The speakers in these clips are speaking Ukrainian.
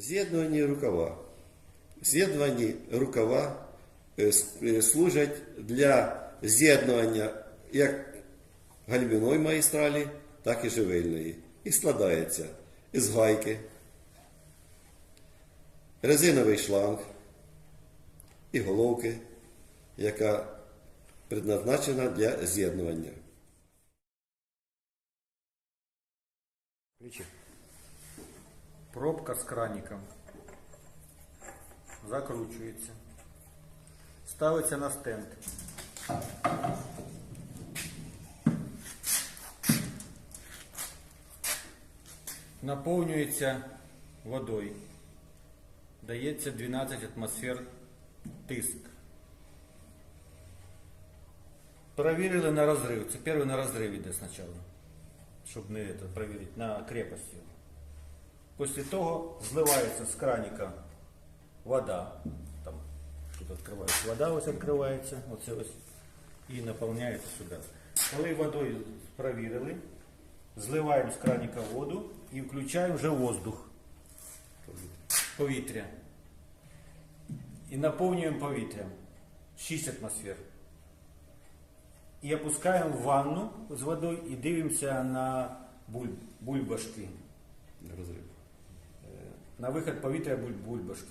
З'єднувані рукава. З'єднувані рукава е, е, служать для з'єднування як гальмівної магістралі, так і живильної. І складається із гайки, резиновий шланг і головки, яка предназначена для з'єднування. Ключи. Пробка з краником. Закручується. Ставиться на стенд. Наповнюється водою. Дається 12 атмосфер тиск. Проверили на розрив. Це перший на розрив іде спочатку. Щоб не это, проверить на крепость його. Після того зливається з краніка вода. Там тут відкривається вода, ось відкривається, оце ось, і наповняється сюди. Коли водою провірили, зливаємо з краніка воду і включаємо вже воздух, повітря. І наповнюємо повітрям 6 атмосфер. І опускаємо в ванну з водою і дивимося на буль, бульбашки. Розрив. На вихід повітря буль, бульбашки.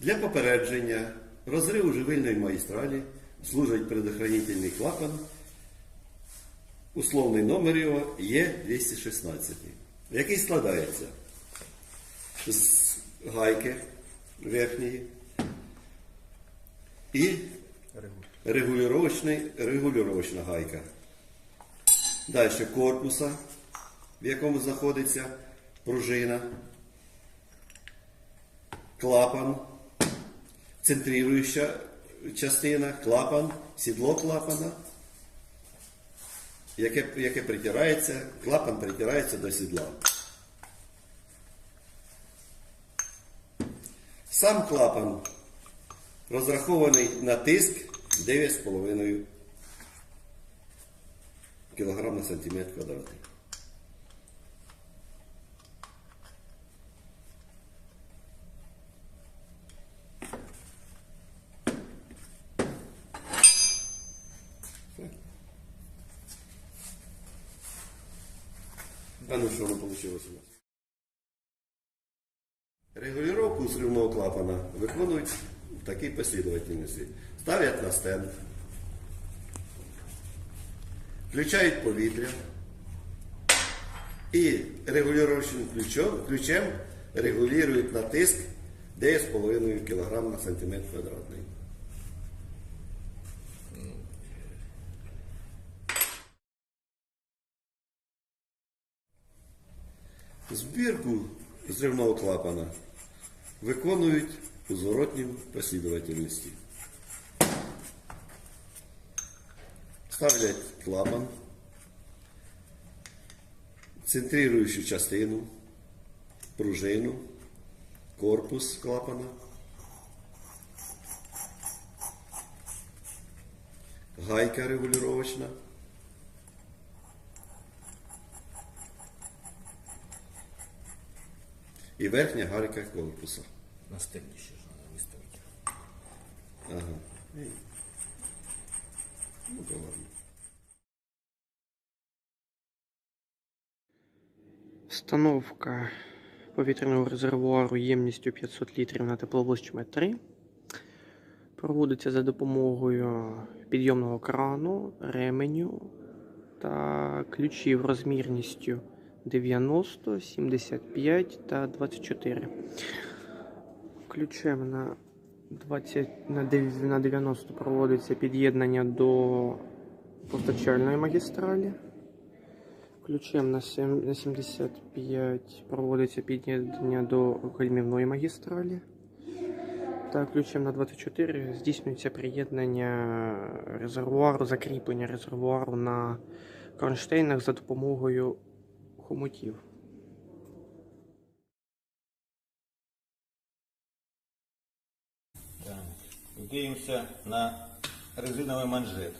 Для попередження розриву живильної магістралі служить предохранительний клапан. Условний номер його є 216, який складається з гайки верхньої і регулювачна гайка. Далі корпуса, в якому знаходиться пружина, клапан, центрируюча частина, клапан, сідло клапана, яке, яке притирається, клапан притирається до сідла. Сам клапан розрахований на тиск 9,5 кг на сантиметр квадратний. А ну що воно вийшло у нас? Регулировку сливного клапана виконують в такій послідовательності. Ставлять на стенд, включають повітря і регулювачним ключом, ключем регулюють на тиск 9,5 кг на сантиметр квадратний. Збірку зривного клапана виконують у зворотній послідовательності. Ставлять клапан, центрируючу частину, пружину, корпус клапана, гайка регулювачна. І верхня гайка корпуса. На ще ж треба виставити. Ага. Ну, то ладно. Встановка повітряного резервуару ємністю 500 літрів на тепловозчиме 3 проводиться за допомогою підйомного крану, ременю та ключів розмірністю 90, 75 та 24. Ключем на 20, на 90 проводиться під'єднання до постачальної магістралі. Ключем на на 75 проводиться під'єднання до гальмівної магістралі. Та ключем на 24 здійснюється приєднання резервуару, закріплення резервуару на кронштейнах за допомогою хомутів. дивимося на резиновый манжет.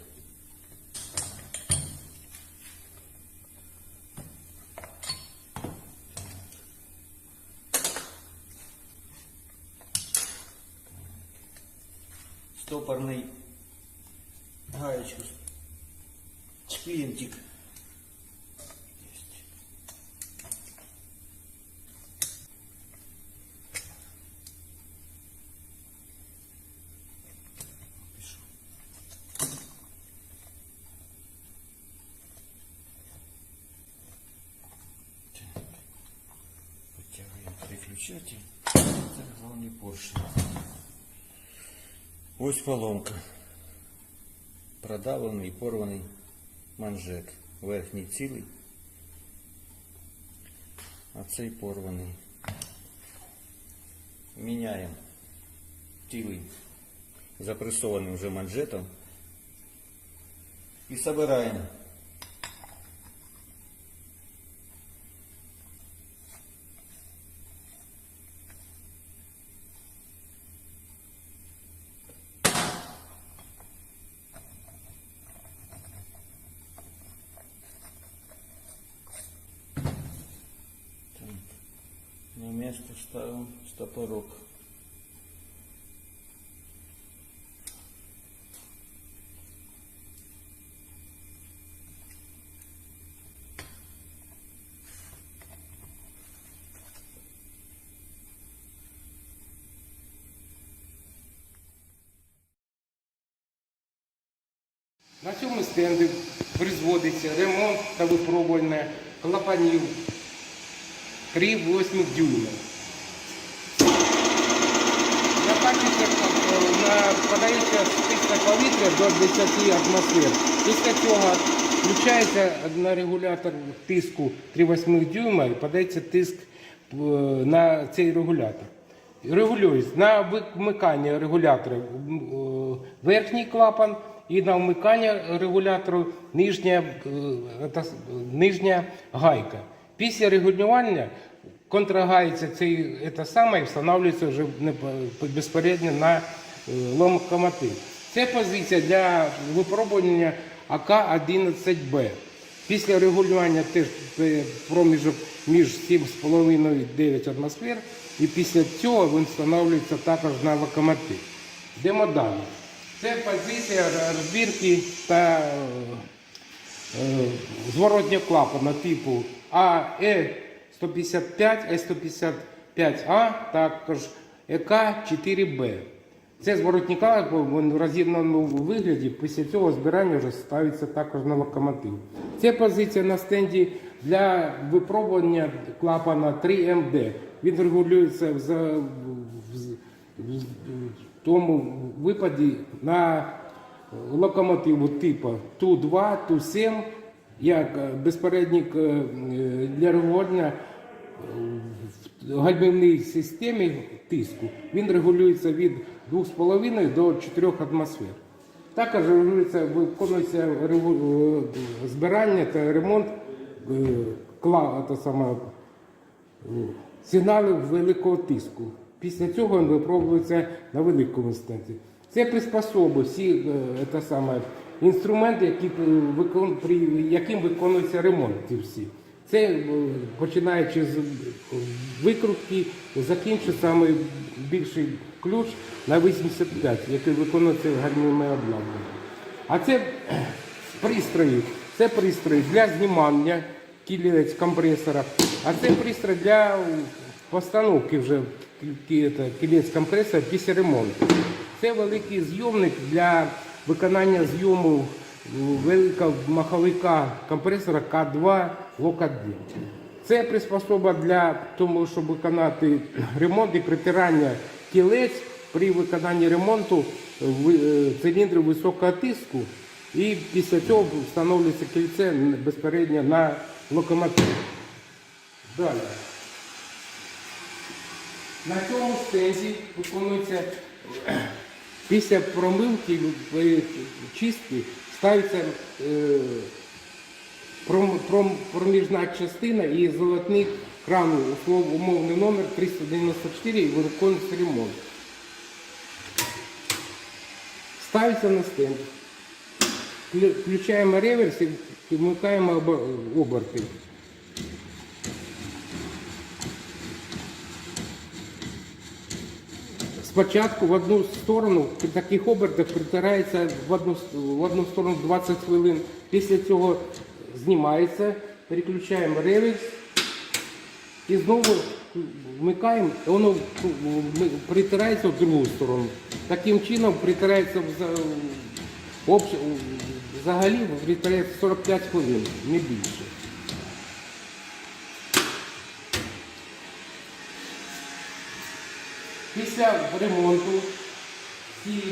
Стопорний гаечку шпінтик. переключатель. Це головний поршень. Ось поломка. Продавлений і порваний манжет. Верхній цілий, а цей порваний. Міняємо цілий запресованим вже манжетом і собираємо. Место ставим стопорок. На цьому стенді призводиться ремонт та випробування клапанів крів 8 дюймів. На качестві на, подається стисне повітря до 10 атмосфер. Після цього включається на регулятор тиску 3,8 дюйма і подається тиск е, на цей регулятор. Регулюється на вимикання регулятора е, верхній клапан і на вмикання регулятору нижня, е, нижня гайка. Після регулювання контрагається цей це саме і встановлюється вже безпосередньо на е, локомотив. Це позиція для випробування АК-11Б. Після регулювання теж е, проміжок між 7,5 і 9 атмосфер, і після цього він встановлюється також на локомотив. Йдемо далі. Це позиція розбірки та е, зворотнього клапана типу АЕ 155, Е155А, також ЕК4Б. Це він в роз'єднаному вигляді, після цього збирання вже ставиться також на локомотив. Це позиція на стенді для випробування клапана 3МД. Він регулюється в- в- в тому випаді на локомотиву типу Ту-2, Ту-7, як е, безпередник е, е, для регулювання в гальмівній системі тиску. Він регулюється від 2,5 до 4 атмосфер. Також регулюється, виконується збирання та ремонт саме, сигналів великого тиску. Після цього він випробується на великому стенді. Це приспособи, всі е, те саме, інструменти, які, е, при яким виконується ремонт. ці всі. Це е, починаючи з е, викрутки, закінчує саме більший ключ на 85, який виконується гальмівне обладнання. А це пристрої. Це пристрої для знімання кілець компресора, а це пристрій для постановки вже кі- кілець компресора після ремонту. Це великий зйомник для виконання зйому великого маховика компресора К2 Локат 2. Це приспособа для того, щоб виконати ремонт і притирання кілець при виконанні ремонту е, циліндрів високого тиску. І після цього встановлюється кільце безпередньо на локомотив. Далі. На цьому стенді виконується після промивки е, чистки ставиться е, пром- пром- проміжна частина і золотник крану услов- умовний номер 394 і виконується ремонт. Ставиться на стенд. Включаємо реверс і вмикаємо оберти. Спочатку в одну сторону при таких обертах притирається в одну, в одну сторону 20 хвилин. Після цього знімається, переключаємо реверс і знову вмикаємо, і воно ну, притирається в другу сторону. Таким чином притирається вза- взагалі притирається 45 хвилин, не більше. Після ремонту всі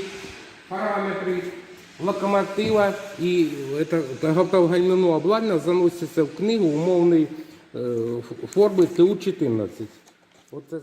параметри локомотива і готовгальмівного обладнання заносяться в книгу умовної е, форми ТУ-14. Оце